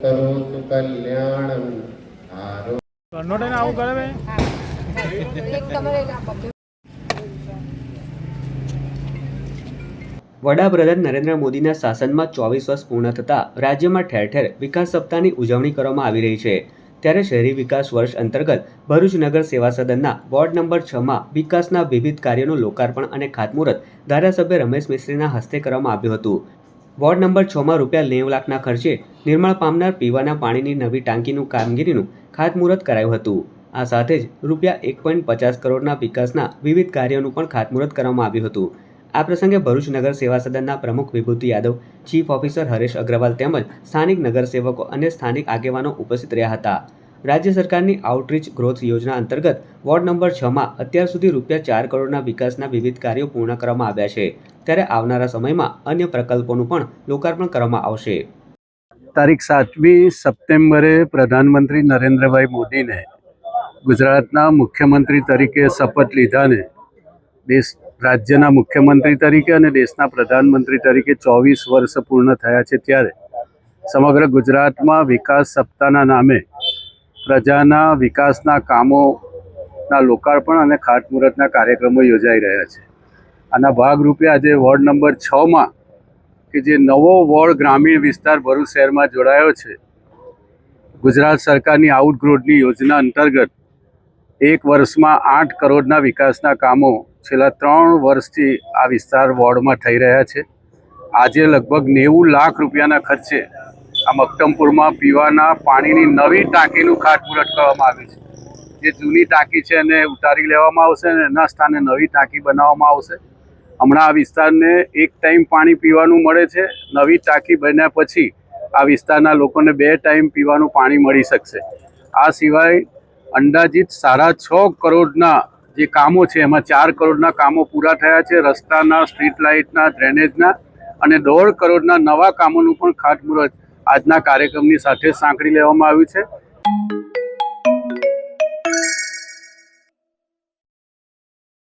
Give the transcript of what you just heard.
કરોતુ કલ્યાણમ આરો કન્નોટાને આવું કરે બે વડાપ્રધાન નરેન્દ્ર મોદીના શાસનમાં ચોવીસ વર્ષ પૂર્ણ થતાં રાજ્યમાં ઠેર ઠેર વિકાસ સપ્તાહની ઉજવણી કરવામાં આવી રહી છે. ત્યારે શહેરી વિકાસ વર્ષ અંતર્ગત ભરૂચ નગર સેવા સદનના વોર્ડ નંબર છમાં વિકાસના વિવિધ કાર્યોનું લોકાર્પણ અને ખાતમુહૂર્ત ધારાસભ્ય રમેશ મિસ્ત્રીના હસ્તે કરવામાં આવ્યું હતું. વોર્ડ નંબર છમાં રૂપિયા નેવ લાખના ખર્ચે નિર્માણ પામનાર પીવાના પાણીની નવી ટાંકીનું કામગીરીનું ખાતમુહૂર્ત કરાયું હતું. આ સાથે જ રૂપિયા એક પોઈન્ટ પચાસ કરોડના વિકાસના વિવિધ કાર્યોનું પણ ખાતમુહૂર્ત કરવામાં આવ્યું હતું. આ પ્રસંગે ભરૂચ નગર સેવા સદનના પ્રમુખ વિભૂતિ યાદવ, ચીફ ઓફિસર હરેશ અગ્રવાલ તેમજ સ્થાનિક નગરસેવકો અને સ્થાનિક આગેવાનો ઉપસ્થિત રહ્યા હતા. રાજ્ય સરકારની આઉટરીચ ગ્રોથ યોજના અંતર્ગત વોર્ડ નંબર છમાં અત્યાર સુધી રૂપિયા ચાર કરોડના વિકાસના વિવિધ કાર્યો પૂર્ણ કરવામાં આવ્યા છે. ત્યારે આવનારા સમયમાં અન્ય પ્રકલ્પોનું પણ લોકાર્પણ કરવામાં આવશે. તારીખ સાતમી સપ્ટેમ્બરે પ્રધાનમંત્રી નરેન્દ્રભાઈ મોદીને ગુજરાતના મુખ્યમંત્રી તરીકે શપથ લીધાને દેશ, રાજ્યના મુખ્યમંત્રી તરીકે અને દેશના પ્રધાનમંત્રી તરીકે ચોવીસ વર્ષ પૂર્ણ થયા છે ત્યારે સમગ્ર ગુજરાતમાં વિકાસ સપ્તાહના નામે પ્રજાના વિકાસના કામોના લોકાર્પણ અને ખાતમુહૂર્તના કાર્યક્રમો યોજાઈ રહ્યા છે. આના ભાગરૂપે આજે વોર્ડ નંબર છમાં કે જે નવો વોર્ડ ગ્રામીણ વિસ્તાર ભરૂચ શહેરમાં જોડાયો છે, ગુજરાત સરકારની આઉટગ્રોડની યોજના અંતર્ગત એક વર્ષમાં આઠ કરોડના વિકાસના કામો છેલ્લા ત્રણ વર્ષથી આ વિસ્તાર વોર્ડમાં થઈ રહ્યા છે. આજે લગભગ નેવું લાખ રૂપિયાના ખર્ચે આ મક્તમપુરમાં પીવાના પાણીની નવી ટાંકીનું ખાતમુહૂર્ત કરવામાં આવ્યું છે. જે જૂની ટાંકી છે એને ઉતારી લેવામાં આવશે અને એના સ્થાને નવી ટાંકી બનાવવામાં આવશે. હમણાં આ વિસ્તારને એક ટાઈમ પાણી પીવાનું મળે છે, નવી ટાંકી બન્યા પછી આ વિસ્તારના લોકોને બે ટાઈમ પીવાનું પાણી મળી શકશે. આ સિવાય અંદાજિત સાડા છ કરોડના જે કામો છે, એમાં ચાર કરોડના કામો પૂરા થયા છે, રસ્તાના, સ્ટ્રીટ લાઇટના, ડ્રેનેજના અને દોઢ કરોડના નવા કામોનું પણ ખાતમુહૂર્ત આજના કાર્યક્રમની સાથે સાંકળી લેવામાં આવ્યું છે.